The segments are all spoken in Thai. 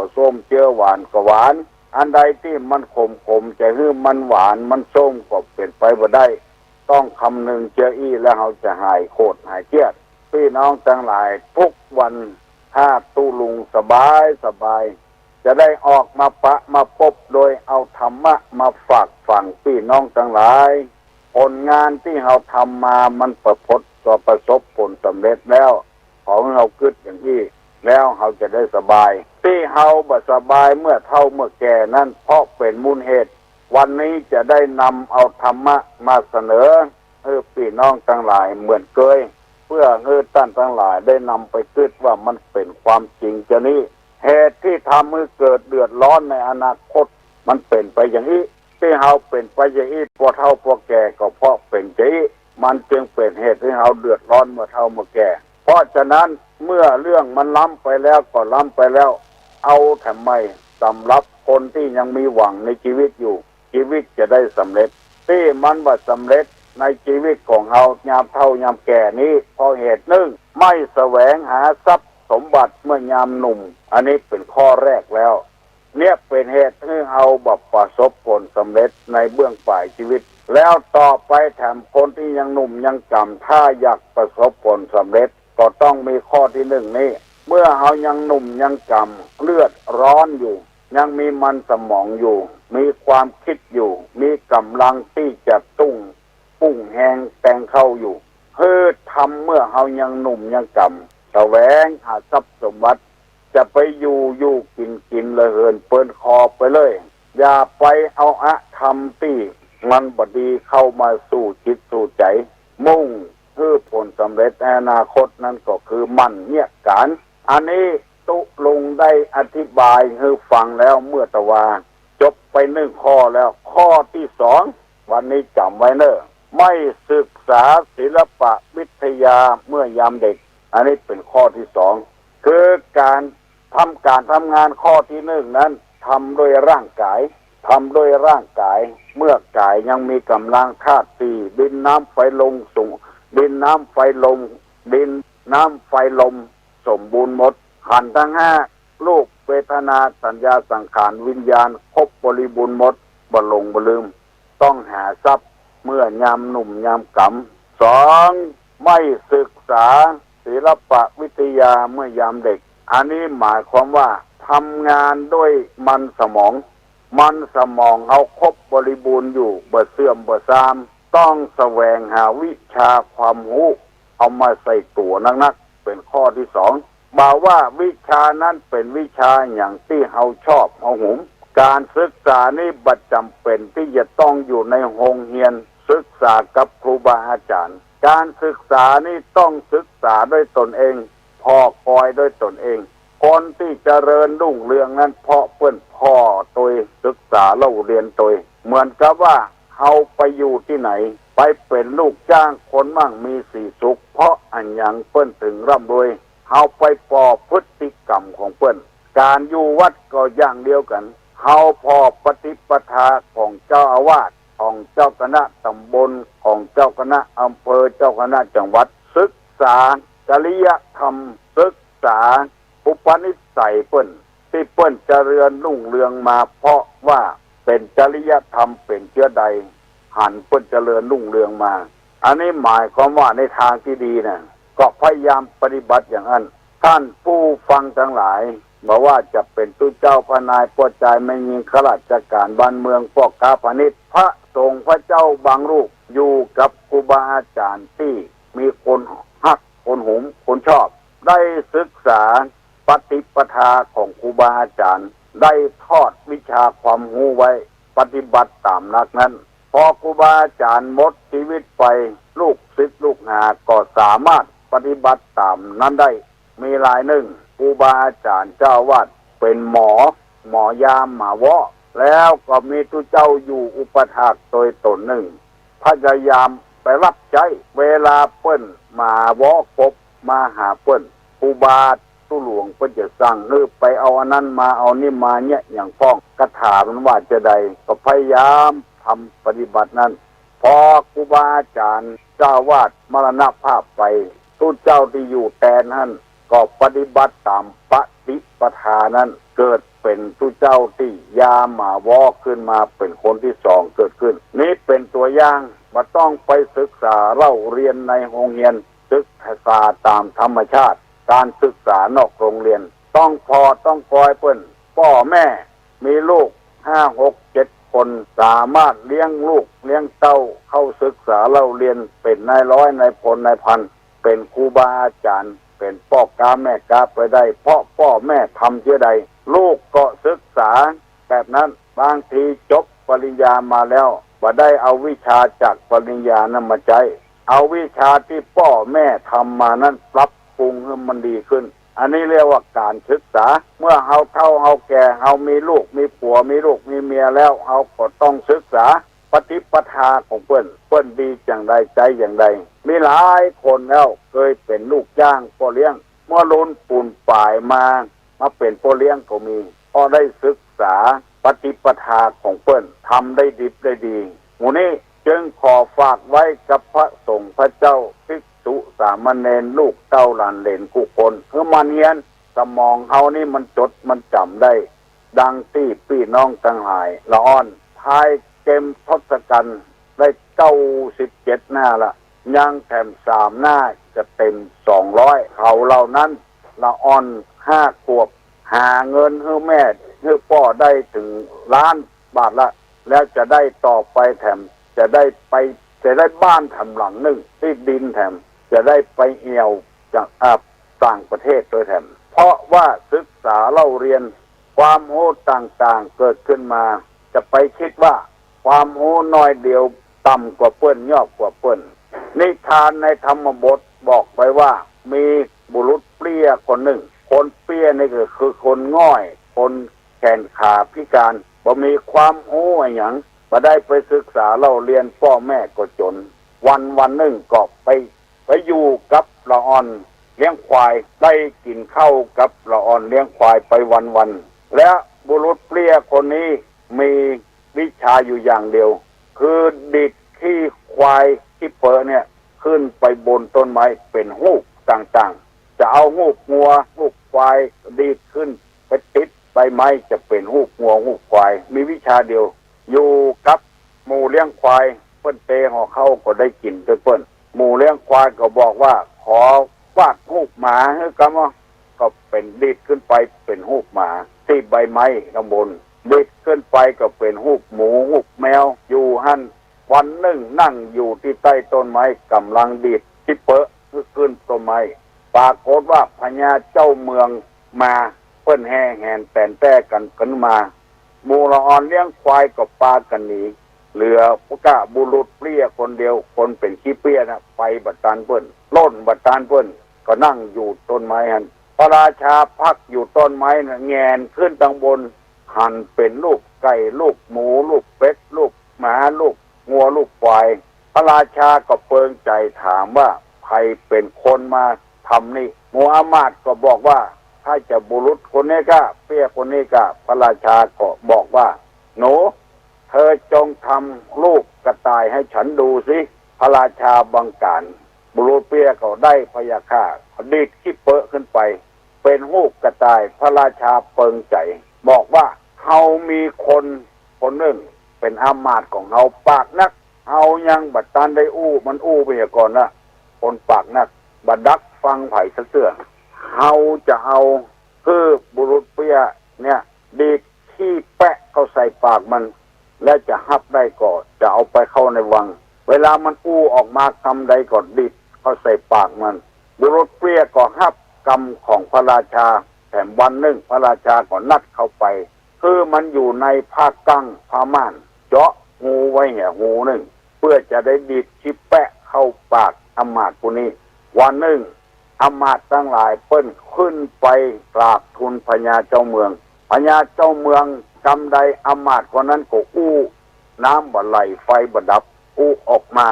ก็ส้มเจือหวานก็หวาน อันใดที่มันขมขมจะฮื้อมันหวานมันส้มก็เป็นไปบ่ได้ ต้องคำนึงเจออี้แล้วเราจะหายโคตรหายเครียดพี่น้องทั้งหลายทุกวันถ้าตู้ลุงสบายสบาย จะได้ออกมาปะมาพบโดยเอาธรรมะมาฝากฝังพี่น้องทั้งหลายผลงานที่เราทำมามันประพดก็ประสบผลสำเร็จแล้ว ของเราคิดอย่างที่แล้วเราจะได้สบาย ที่เราบสบายเมื่อเท่าเมื่อแก่นั้นเพราะเป็นมูลเหตุ วันนี้จะได้นำเอาธรรมะมาเสนอเออพี่น้องทั้งหลายเหมือนเคย เพื่อเออท่านทั้งหลายได้นำไปคิดว่ามันเป็นความจริงจะนี้เหตุที่ทำให้เกิดเดือดร้อนในอนาคต มันเป็นไปอย่างนี้ที่เฮาเป็นไปอย่างนี้พอเท่าพอแก่ก็เพราะเป็นอย่างนี้มันจึงเป็นเหตุให้เฮาเดือดร้อนเมื่อเท่าเมื่อแก่ เพราะฉะนั้นเมื่อเรื่องมันล้ำไปแล้วก็ล้ำไปแล้ว เอาทำไมสำหรับคนที่ยังมีหวังในชีวิตอยู่ ชีวิตจะได้สำเร็จ ที่มันว่าสำเร็จในชีวิตของเฮายามเท่ายามแก่นี้เพราะเหตุหนึ่งไม่แสวงหาทรัพย์สมบัติเมื่อยามหนุ่ม อันนี้เป็นข้อแรกแล้ว เนี่ยเป็นเหตุให้เอาแบบประสบผลสำเร็จในเบื้องฝ่ายชีวิต แล้วต่อไปแถมคนที่ยังหนุ่มยังจำถ้าอยากประสบผลสำเร็จ ก็ต้องมีข้อที่หนึ่งนี้ เมื่อเขายังหนุ่มยังจำเลือดร้อนอยู่ ยังมีมันสมองอยู่ มีความคิดอยู่ มีกำลังที่จะตุ้งปุ้งแหงแตงเข้าอยู่เพื่อทำเมื่อเขายังหนุ่มยังจำแสวงหาทรัพย์สมบัติ จะไปอยู่อยู่กินกินลยเหินเปิ้นคอไปเลย อย่าไปเอาอะทำที่มันบดีเข้ามาสู่จิตสู่ใจ มุ่งเพื่อผลสำเร็จในอนาคตนั้นก็คือมันเนี่ยการ อันนี้ตุลุงได้อธิบายให้ฟังแล้วเมื่อตะวาจบไปหนึ่งข้อแล้ว ข้อที่สองวันนี้จำไว้เนอะไม่ศึกษาศิลปะวิทยาเมื่อยามเด็ก อันนี้เป็นข้อที่สองคือการทำการทำงานข้อที่หนึ่งนั้นทำโดยร่างกายทำโดยร่างกาย เมื่อกายยังมีกำลังธาตุสี่ดินน้ำไฟลมสูงดินน้ำไฟลมดินน้ำไฟลม สมบูรณ์หมดขันทั้งห้าลูกเวทนาสัญญาสังขารวิญญาณครบบริบูรณ์หมดบลงบลืม ต้องหาทรัพย์เมื่อยามหนุ่มยามกำสองไม่ศึกษาศิลปะวิทยาเมื่อยามเด็ก อันนี้หมายความว่าทำงานด้วยมันสมอง มันสมองเอาครบบริบูรณ์อยู่เบ่เสื่อมเบ่ซาม ต้องแสวงหาวิชาความรู้เอามาใส่ตัวนักๆ เป็นข้อที่สองบอกว่าวิชานั้นเป็นวิชาอย่างที่เฮาชอบเฮาหุม การศึกษานี่บัดจำเป็นที่จะต้องอยู่ในโรงเรียน ศึกษากับครูบาอาจารย์ การศึกษานี่ต้องศึกษาด้วยตนเองพอคอยด้วยตนเอง คนที่จเจริญรุ่งเรืองนั้นเพราะเพื่อนพ่อตัวศึกษาเล่าเรียนตัวเหมือนกับว่า เขาไปอยู่ที่ไหน ไปเป็นลูกจ้างคนมั่งมีสีสุข เพราะอันยังเปิ้นถึงร่ำรวยเขาไปปอพฤติกรรมของเปิ้นการอยู่วัดก็อย่างเดียวกันเขาพอปฏิปทาของเจ้าอาวาสของเจ้าคณะตำบลของเจ้าคณะอำเภอเจ้าคณะจังหวัด ศึกษาจริยธรรม ศึกษาอุปนิสัยเปิ้นที่เปิ้นเจริญรุ่งเรืองมาเพราะว่า เป็นจริยธรรมเป็นเชื้อใด หันเปิ้นเจริญรุ่งเรืองมา อันนี้หมายความว่าในทางที่ดีนะก็พยายามปฏิบัติอย่างนั้น ท่านผู้ฟังทั้งหลายบอกว่าจะเป็นตู้เจ้าพนายป้อใจไม่ยิงข้าราชการบ้านเมืองพวกกาพาณิชย์พระสงฆ์พระเจ้าบางรูปอยู่กับครูบาอาจารย์ที่มีคนฮักคนหุมคนชอบ ได้ศึกษาปฏิปทาของครูบาอาจารย์ ได้ทอดวิชาความรู้ไว้ ปฏิบัติตามนักนั้น พอครูบาอาจารย์หมดชีวิตไปลูกศิษย์ลูกหาก็สามารถปฏิบัติตามนั้นได้ มีรายหนึ่งครูบาอาจารย์เจ้าวาดเป็นหมอ หมอยามหมาวะแล้วก็มีทุเจ้าอยู่อุปถากโดยตนหนึ่ง พยายามไปรับใจเวลาเปิ้นมาวอพบมาหาเปิ้นครูบา ตู้หลวงเปิ้นจะสั่งเออไปเอาอันนั้นมาเอานี่มาเนี่ยอย่างฟ้องกระถามันว่าจะใดก็พยายามทำปฏิบัตินั้น พอครูบาอาจารย์เจ้าวาดมรณภาพไปตู้เจ้าที่อยู่แทนนั้นก็ปฏิบัติตามปฏิปทานั้นเกิดเป็นตุเจ้าที่ยาหมาวอกขึ้นมาเป็นคนที่สองเกิดขึ้น นี้เป็นตัวอย่างว่าต้องไปศึกษาเล่าเรียนในโรงเรียนศึกษาตามธรรมชาติ การศึกษานอกโรงเรียน ต้องพอต้องคอยเปิ้นพ่อแม่มีลูกห้าหกเจ็ดคนสามารถเลี้ยงลูกเลี้ยงเต้าเข้าศึกษาเล่าเรียนเป็นนายร้อยนายพลนายพัน เป็นครูบาอาจารย์ เป็นพ่อกาแม่กาไปได้เพราะพ่อแม่ทำเชื่อใด ลูกก็ศึกษา แบบนั้นบางทีจบปริญญามาแล้วบ่าได้เอาวิชาจากปริญญานั้นมาใช้เอาวิชาที่พ่อแม่ทำมานั้นปรับ ปรุงให้มันดีขึ้น อันนี้เรียกว่าการศึกษา เมื่อเฮาเท่าเฮาแก่เฮามีลูกมีผัวมีลูกมีเมียแล้วเฮาก็ต้องศึกษาปฏิปทาของเปิ้นเปิ้นดีอย่างใดใจอย่างใด มีหลายคนแล้วเคยเป็นลูกจ้างพ่อเลี้ยงเมื่อล้นปูนป่ายมา มาเป็นพ่อเลี้ยงก็มีพอได้ศึกษาปฏิปทาของเปิ้นทำได้ดิบได้ดีหมูนี้จึงขอฝากไว้กับพระสงฆ์พระเจ้าภิก ษุสามเณรลูกเต้าหลานเหลนกุคนเพื่อมันเฮียนสมองเฮานี่มันจดมันจำได้ ดังที่พี่น้องตั้งหายละอ่อนทายเกมทศกัณฐ์ได้เก้าสิบเจ็ดหน้าละยังแถมสามหน้าจะเต็มสองร้อยเขาเหล่านั้นละอ่อนห้าขวบ หาเงินให้แม่ให้พ่อได้ถึงล้านบาทละ แล้วจะได้ต่อไปแถมจะได้ไปจะได้บ้านแถมหลังหนึ่งที่ดินแถม จะได้ไปเอี่ยวจากอาต่างประเทศโดยแถมเพราะว่าศึกษาเล่าเรียนความโหต่างๆเกิดขึ้นมา จะไปคิดว่า ความโหน้อยเดียวต่ำกว่าเปิ้นยอดกว่าเปิ้นนิทานในธรรมบทบอกไปว่า มีบุรุษเปรี้ยคนหนึ่ง คนเปรี้ยนี่ก็คือคนง่อย คนแขนขาพิการบ่มีความโอ้อย่างบ่ได้ไปศึกษาเล่าเรียนพ่อแม่ก็จน วันวันหนึ่งก็ไป ไปอยู่กับละอ่อนเลี้ยงควายได้กินข้าวกับละอ่อนเลี้ยงควายไปวันวันและบุรุษเปรี้ยคนนี้มีวิชาอยู่อย่างเดียว คือดิดขี้ควายที่เปิดเนี่ย ขึ้นไปบนต้นไม้เป็นหูกต่างๆ จะเอาหูกงัวหูกควายดีดขึ้นไปติดใบไม้จะเป็นหูกงัวหูกควาย มีวิชาเดียว อยู่กับหมูเลี้ยงควายเปิ้นเตห่อเข้าก็ได้กินเปิ้น หมูเลี้ยงควายก็บอกว่า ขอวาดหูกหมาให้กันว่าก็เป็นดีดขึ้นไปเป็นหูกหมา ที่ใบไม้ข้างบนดีดขึ้นไปก็เป็นหูกหมูหูกแมว อยู่หันวันหนึ่งนั่งอยู่ที่ใต้ต้นไม้กำลังดีดที่เปอะขึ้นต้นไม้ปรากฏว่าพญาเจ้าเมืองมาเปิ้นแห่แหนแต่นแต่กันกันมาหมูละอ่อนเลี้ยงควายกับปลากันหนี เหลือพวกะบุรุษเปรี้ยคนเดียว คนเป็นขี้เปรี้ยนะไปบัดตานเปิ้นล้นบัดตานเปิ้นก็นั่งอยู่ต้นไม้หันพระราชาพักอยู่ต้นไม้นะแงนขึ้นตังบน หันเป็นลูกไก่ลูกหมูลูกเป็ดลูกหมาลูกงัวลูกควายพระราชาก็เปิงใจถามว่าใครเป็นคนมาทำนี่มูฮัมหมัดก็บอกว่า ถ้าจะบุรุษคนนี้ก็เปี้ยคนนี้ก็พระราชาก็บอกว่า หนู เธอจงทำลูกกระต่ายให้ฉันดูสิพระราชาบังการบุรุษเปียก็ได้พยาค่าดีดขี้เปอะขึ้นไป เป็นหูกกระต่ายพระราชาเปิงใจ บอกว่าเขามีคนคนหนึ่งเป็นอามาตย์ของเขาปากนักเอายังบัดตันได้อู้มันอู้ไปก่อนละคนปากนักบัดดักฟังไผ่เสื่อเขาจะเอาคือบุรุษเปียเนี่ยดีดขี้แปะเข้าใส่ปากมัน และจะหับได้ก่อนจะเอาไปเข้าในวัง เวลามันอู้ออกมาคำใดก่อนดีดเข้าใส่ปากมัน บุรุษเปรี้ยก็หับกรรมของพระราชาแถมวันหนึ่งพระราชาก็นัดเข้าไป คือมันอยู่ในภาคกั้งพาม่าน เจาะงูไว้แห่หูหนึ่ง เพื่อจะได้ดีดชิปแปะเข้าปากอำมาตย์ผู้นี้ วันหนึ่งอำมาตย์ทั้งหลายเปิ้นขึ้นไปกราบทูลพญาเจ้าเมืองพญาเจ้าเมือง กำใดอมาตย์คนนั้นก็อู้น้ำบ่ไหลไฟบ่ดับ อู้ออกมา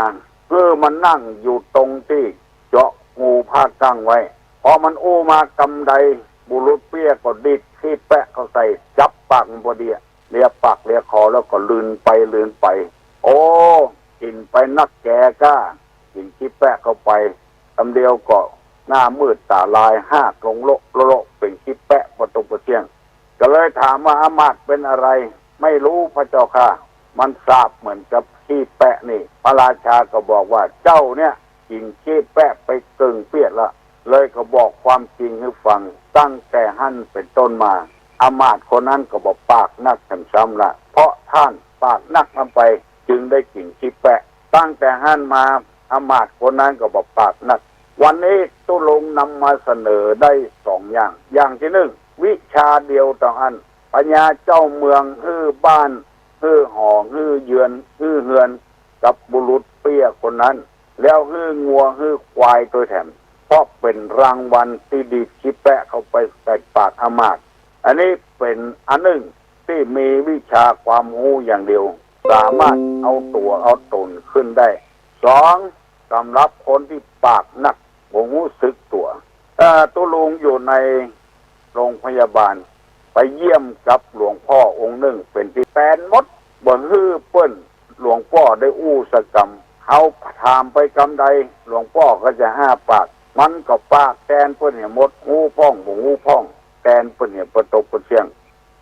เพื่อมันนั่งอยู่ตรงที่เจาะงูภาคกั้งไว้ พอมันอู้มากำใดบุรุษเปี้ยก็ดิดที่แปะเข้าใส่จับปากมันพอดีเลียปากเลียคอแล้วก็ลืนไปลืนไป โอ้กินไปนักแกก้ากินขี้แปะเข้าไปตำเดียวก็หน้ามืดตาลายห้ากลงโลกโลกเป็นขี้แปะประตูประเทียง ก็เลยถามว่าอามาตย์เป็นอะไร ไม่รู้พระเจ้าค่ะ มันทราบเหมือนกับขี้แปะนี่ พระราชาก็บอกว่าเจ้าเนี่ยกินขี้แปะไปกึ่งเปียดละเลยก็บอกความจริงให้ฟัง ตั้งแต่หั่นเป็นต้นมาอามาตยคนนั้นก็บอกปากนักกันซ้ำละเพราะท่านปากนักมันไป จึงได้กินขี้แปะ ตั้งแต่หั่นมาอามาตยคนนั้นก็บอกปากนัก วันนี้ตุลงนำมาเสนอได้สองอย่าง อย่างที่หนึ่ง วิชาเดียวต่ออัน ปัญญาเจ้าเมืองฮื้อบ้านฮื้อหอฮื้อเยือนฮื้อเฮือน กับบุรุษเปี้ยคนนั้น แล้วฮื้องัวฮื้อควายตัวแถมเพราะเป็นรางวัลที่ดีชิแปะเข้าไปใส่ปากอมาตอันนี้เป็นอันหนึ่งที่มีวิชาความรู้อย่างเดียว สามารถเอาตัวเอาตนขึ้นได้สองสำหรับคนที่ปากหนักบ่รู้สึกตัวเอ่อตุลุงอยู่ใน โรงพยาบาล ไปเยี่ยมกับหลวงพ่อองค์หนึ่ง เป็นที่แฟนมดบนฮื้อเปิ้นหลวงพ่อได้อู้สกรรมเขาถามไปกำใด หลวงพ่อก็จะห้าปาก มันก็ปากแตนเปิ้นเหี่ยมดหูพ่องบ่หูพ่องแตนเปิ้นเหี่ยประตกประเชียง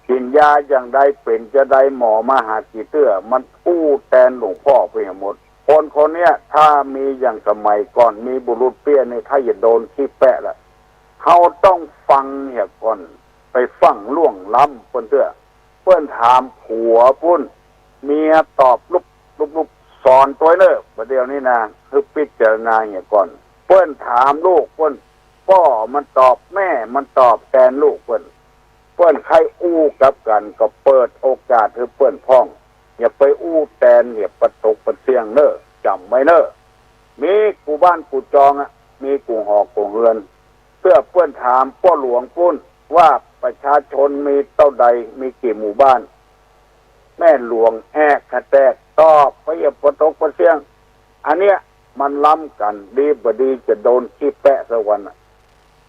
กินยาอย่างใดเป็นจะได้หมอมาหากี่เตื้อมันอู้แตนหลวงพ่อไปหมด คนคนเนี้ยถ้ามีอย่างสมัยก่อนมีบุรุษเปี้ยในถ้าอย่าโดนขี้แปะละ เขาต้องฟังเหี่ยก่อน ไปฟังล่วงล้ำเพื่อนเตื้อเพื่อนถามผัวพุ่น เมียตอบลุกลุกลุกสอนตัวเนอะประเดี๋ยวนี้นะคือพิจารณาเหี่ยก่อน เพื่อนถามลูกเพื่อนพ่อมันตอบแม่มันตอบแทนลูกเพื่อนเพื่อนใครอู้กับกัน ก็เปิดโอกาสให้เพื่อนพ้อง อย่าไปอู้แตนอย่าประตกประเสียงเนอะจำไว้เนอะมีกูบ้านกูจองอะมีกูหอกกูเฮือน พื่อเพื่อนถามพ่อหลวงปุ้นว่าประชาชนมีเต้าใดมีกี่หมู่บ้าน แม่หลวงแอกกระแตกตอบพอย่าปตกประเสียง อันเนี้ยมันล้ำกันดีบดีจะโดนขี้แปะสวันน่ะ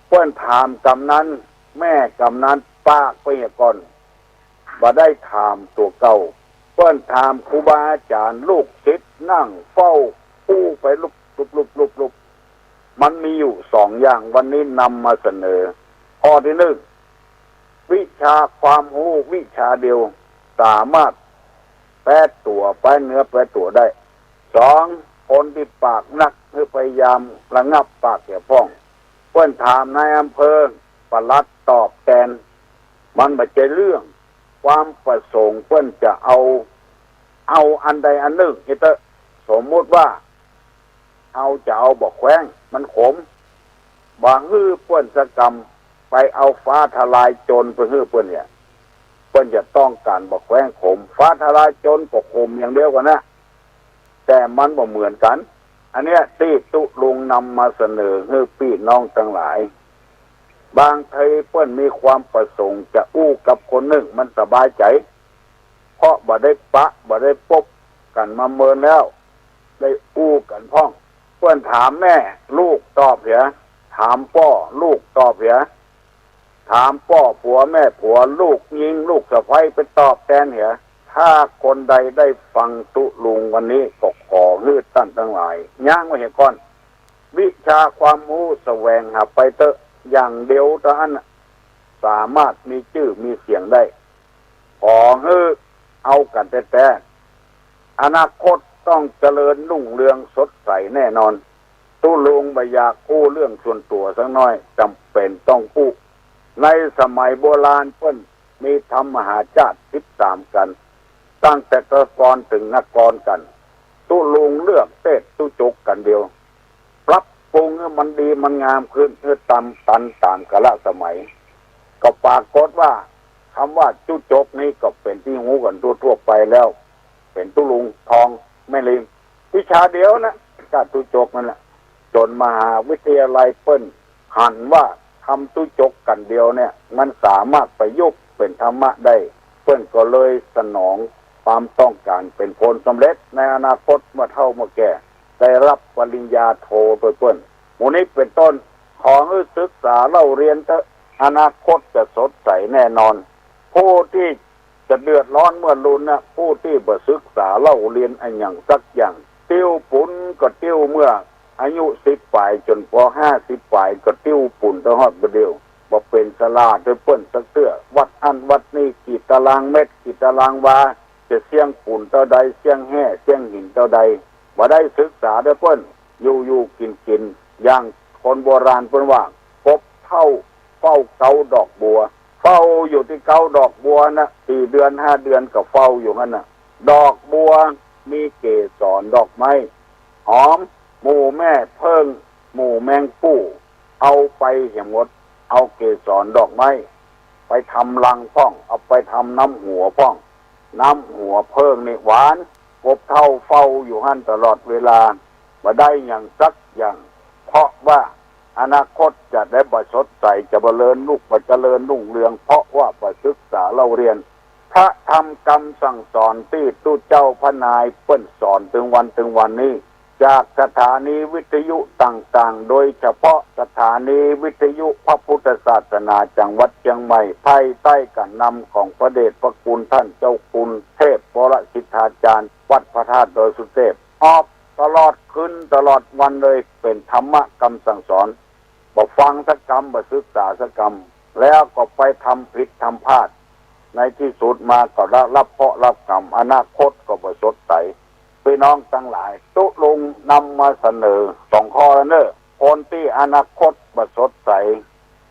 เพื่อนถามกำนั้น แม่กำนั้นป้ากไปอย่าก่อนบ่ได้ถามตัวเก่าเพื่อนถามครูบาอาจารย์ลูกศิษย์นั่งเฝ้าอู้ไปลุกลุกลุกลุกลุก มันมีอยู่สองอย่างวันนี้นำมาเสนอข้อที่หนึ่งวิชาความรู้วิชาเดียวสามารถแปลตัวไปเนื้อแปลตัวได้สองคนที่ปากนักคือพยายามระงับปากแก่พ้องเพื่อนถามนายอำเภอประลัดตอบแทนมันไม่ใช่เรื่อง ความประสงค์เพื่อนจะเอา เอาอันใดอันหนึ่งเอเตสมมุติว่า เอาจะเอาบอกแข้ง มันขมบางฮื้อเพื่อนสกรรม ไปเอาฟ้าทลายโจรไปฮื้อเพื่อนเนี่ยเพื่อนจะต้องการบอกแข้งขม ฟ้าทลายโจรก็ขมอย่างเดียวกันนะแต่มันบ่เหมือนกัน อันเนี้ยที่ตุลุงนำมาเสนอให้พี่น้องทั้งหลาย บางทีเพื่อนมีความประสงค์ จะอู้กับคนหนึ่งมันสบายใจ เพราะบ่ได้ปะบ่ได้ปบกันมาเมินแล้ว ได้อู้กันพ้อง เพื่อนถามแม่ ลูกตอบเหรอถามพ่อลูกตอบเหรอถามพ่อผัวแม่ผัวลูกยิงลูกสะใภ้ไปตอบแทนเหรอถ้าคนใดได้ฟังตุลุงวันนี้ก็ขอฮืดตั้นทั้งหลายย่างไว้เห็นก่อน วิชาความรู้แสวงหาไปเตอะอย่างเดียวเท่านั้นสามารถมีชื่อมีเสียงได้ ขอฮือเอากันแต่แต่อนาคต ต้องเจริญรุ่งเรืองสดใสแน่นอนตุลุงบอยากกู้เรื่องส่วนตัวสักน้อยจำเป็นต้องกู้ในสมัยโบราณเพิ่นมีธรรมมหาชาติสิบสามกัน ตั้งแต่กระกรถึงนกรกันตุลุงเลือกเทศตุจกกันเดียวปรับปรุงมันดีมันงามขึ้นเพื่อตามตันตามกาละสมัย ก็ปรากฏว่าคำว่าจุจกนี้ก็เป็นที่หูกันทั่วๆไปแล้ว เป็นตุลุงทอง แม่ลิมวิชาเดียวนะกาตุจกนั่นแหละจนมหาวิทยาลัยเปิ้นหันว่าทำตุจกกันเดียวเนี่ย มันสามารถประยุกต์เป็นธรรมะได้ เปิ้นก็เลยสนองความต้องการเป็นผลสำเร็จในอนาคตเมื่อเท่าเมื่อแก่ ได้รับปริญญาโทโดยเปิ้นมูนี้เป็นต้นขอให้ศึกษาเล่าเรียนเถอะอนาคตจะสดใสแน่นอน ผู้ที่ จะเดือดร้อนเมื่อรุนนะผู้ที่บ่ศึกษาเล่าเรียนอันอย่างสักอย่าง ติ้วปุ่นก็ติ้วเมื่อ อายุสิบปลายจนพอห้าสิบปลายก็ติ้วปุ่นตะฮอดประเดียวบ่เป็นสลาดด้วยเปิ้นสักเตื้อวัดอันวัดนี้กี่ตารางเมตรกี่ตารางวาจะเสี่ยงปุ่นเท่าใดเสี่ยงแห่เสี่ยงหินเท่าใดบ่ได้ศึกษาด้วยเปิ้นอยู่อยู่กินกินอย่างคนโบราณเปิ้นว่ากบเท่าเฝ้าเกาดอกบัว เฝ้าอยู่ที่เกาดอกบัวนะสี่เดือนห้าเดือนก็เฝ้าอยู่นั่นน่ะดอกบัวมีเกสรดอกไม้หอม หมู่แม่เพิ่ง หมู่แมงปู้เอาไปเหี่ยมด เอาเกสรดอกไม้ไปทำรังพ่อง เอาไปทำน้ำหัวพ่อง น้ำหัวเพิ่งนี่หวานกบเท่าเฝ้าอยู่หันตลอดเวลามาได้อย่างสักอย่าง เพราะว่า อนาคตจะได้ประสดใสจะบเจริญลูกประเจริญรุ่งเรือง เพราะว่าประศึกษาเราเรียน พระธรรมกรรมสั่งสอนที่ตู้เจ้าพระนายเปิ้นสอนถึงวันถึงวันนี้ จากสถานีวิทยุต่างๆ โดยเฉพาะสถานีวิทยุพระพุทธศาสนาจังหวัดเชียงใหม่ภายใต้การนำของพระเดชพระคุณท่านเจ้าคุณเทพวรสิทธาจารย์ วัดพระธาตุโดยสุเทพออกตลอดคืนตลอดวันเลยเป็นธรรมะกรรมสั่งสอน ฟังสักกรรมบอศึกษาสักกรรม แล้วก็ไปทำผิดทำพลาด ในที่สุดมาก็รับรับเพาะรับกรรม อนาคตก็บ่สดใสพี่น้องทั้งหลาย ตุลุงนำมาเสนอสองข้อแล้วเนอคนที่อนาคตบ่สดใส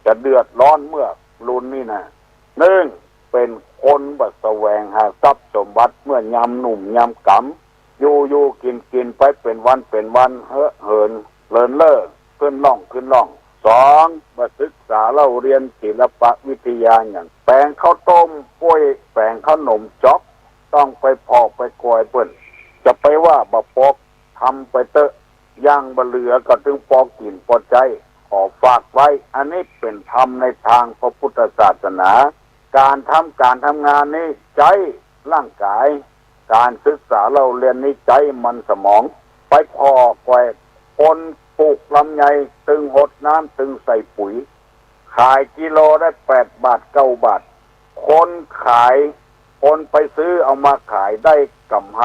จะเดือดร้อนเมื่อรุนนี่นะหนึ่งเป็นคนบัแสวงหาทรัพย์สมบัติเมื่อยำหนุ่มยำกำอยู่อยู่กินกินไปเป็นวันเป็นวันเฮ้อเหินเลินเล่อขึ้นล่องขึ้นล่อง สองมาศึกษาเล่าเรียนศิลปะวิทยาอย่างแปลงข้าวต้มกล้วยแปลงขนมจ๊อก ต้องไปพอกไปกอยเปิ้นจะไปว่าบะปอกทำไปเตอะย่างบะเหลือก็ถึงปอกกินปอใจขอฝากไว้ อันนี้เป็นธรรมในทางพระพุทธศาสนา การทำการทำงานนี้ใจร่างกาย การศึกษาเราเรียนนี้ใจมันสมอง ไปพอแกวคน ปลูกลำไยตึงหดน้ำตึงใส่ปุ๋ย ขายกิโลได้แปดบาทเก้าบาท คนขายคนไปซื้อเอามาขายได้กำไร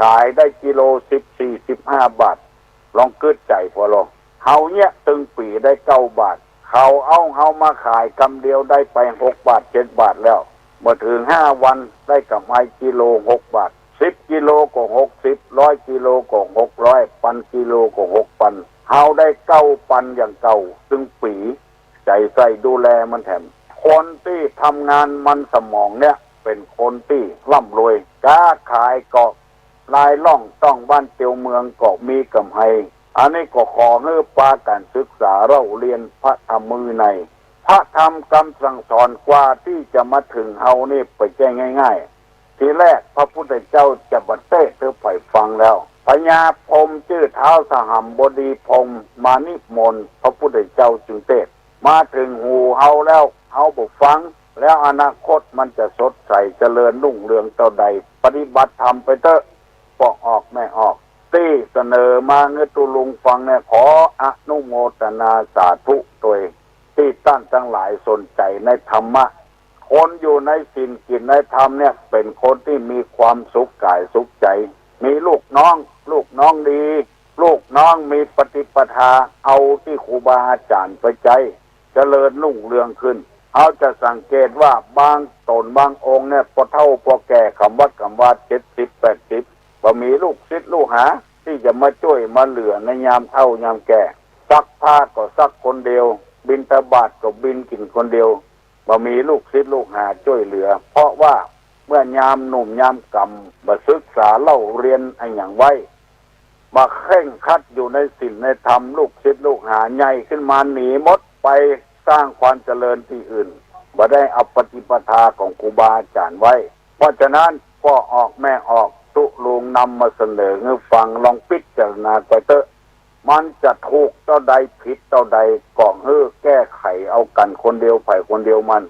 ขายได้กิโลสิบสี่สิบห้าบาท ลองกึดใจพอลองเฮาเนี่ยตึงปีได้เก้าบาท เขาเอาเฮามาขายกำเดียวได้ไปหกบาทเจ็ดบาทแล้วเมื่อถึงห้าวันได้กำไรกิโลหกบาทสิบกิโลก็หกสิบร้อยกิโลก็หกร้อยปันกิโลก็หกปัน เฮาได้เก้าปันอย่างเก่าตึงปีใจใส่ดูแลมันแถม คนที่ทำงานมันสมองเนี่ย เป็นคนที่ร่ำรวยกล้าขายเกาะลายล่องต้องบ้านเตียวเมืองเกาะมีกำไฮอันนี้ก็ขอให้ปาการศึกษาเราเรียนพระธรรมมือใน พระธรรมคำสั่งสอนกว่าที่จะมาถึงเฮานี่ไปแจ้งง่าย ๆ ทีแรกพระพุทธเจ้าจะบัดเต้เธอไปฟังแล้ว พญาพรมชื่อเท้าสหัมบดีพรมมานิมนต์พระพุทธเจ้าจึงเทศมาถึงหูเฮาแล้วเฮาบุฟัง แล้วอนาคตมันจะสดใสเจริญรุ่งเรืองเท่าใด ปฏิบัติธรรมไปเถอะปอกออกไม่ออกที่เสนอมาเงตุลุงฟังเนี่ยขออนุโมทนาสาธุตัวที่ตั้นทั้งหลายสนใจในธรรมะคนอยู่ในสินกินในธรรมเนี่ย เป็นคนที่มีความสุขกายสุขใจ มีลูกน้อง ลูกน้องดี ลูกน้องมีปฏิปทาเอาที่ครูบาอาจารย์ไปใจเจริญรุ่งเรืองขึ้น เอาจะสังเกตว่าบางตนบางองค์เนี่ยพอเท่าพอแก่คำวัดคำว่าเจ็ดสิบแปดสิบบ่มีลูกศิษย์ลูกหา ที่จะมาช่วยมาเหลือในยามเท่ายามแก่ซักผ้าก็ซักคนเดียว บินตบาทก็บินกินคนเดียวบ่มีลูกศิษย์ลูกหาช่วยเหลือ เพราะว่าเมื่อยามหนุ่มยามกำบ่ศึกษาเล่าเรียนไอ้อย่างไว้ มาเข่งคัดอยู่ในศีลในธรรมลูกศิษย์ลูกหาใหญ่ขึ้นมาหนีมดไปสร้างความเจริญที่อื่นบ่ได้เอาปฏิปทาของครูบาอาจารย์ไว้ เพราะฉะนั้นก็อออกแม่ออกตุลุงนำมาเสนอให้ฟังลองพิจารณาไปเถอะมันจะถูกเท่าใดผิดเท่าใดก่องเฮ้อแก้ไขเอากันคนเดียวไผ่คนเดียวมัน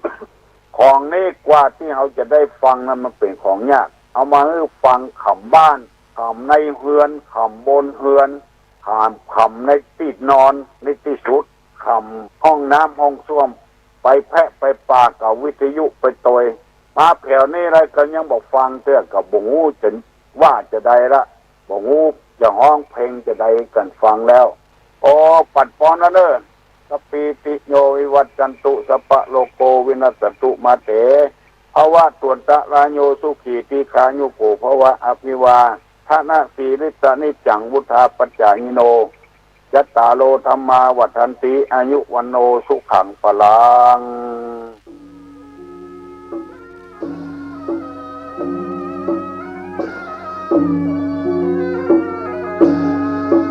ของนี้กว่าที่เราจะได้ฟังนั้นมันเป็นของยาก เอามาให้ฟังขำบ้าน ขำในเฮือนขำบนเฮือนขำขำในที่นอนในที่สุดขำห้องน้ำห้องส้วม ไปแพะไปปากกับวิทยุไปตอยมาแผ่วนี้อะไรก็ยังบอกฟังเตือกับบงูจนว่าจะได้ละบงูจะห้องเพลงจะได้กันฟังแล้วโอ้ปัดปอนนะเนอสปีติโยวิวัจจันตุสปะโลโกวินัสตุมาเตภาวะตวนตะรายโยสุขีติคายุโกภาวะอภิวา ทนาสีริสานิจจังวุธาปัจจายิโนยัตตาโลธรรมาวัฏันติอายุวันโนสุขังปลังอ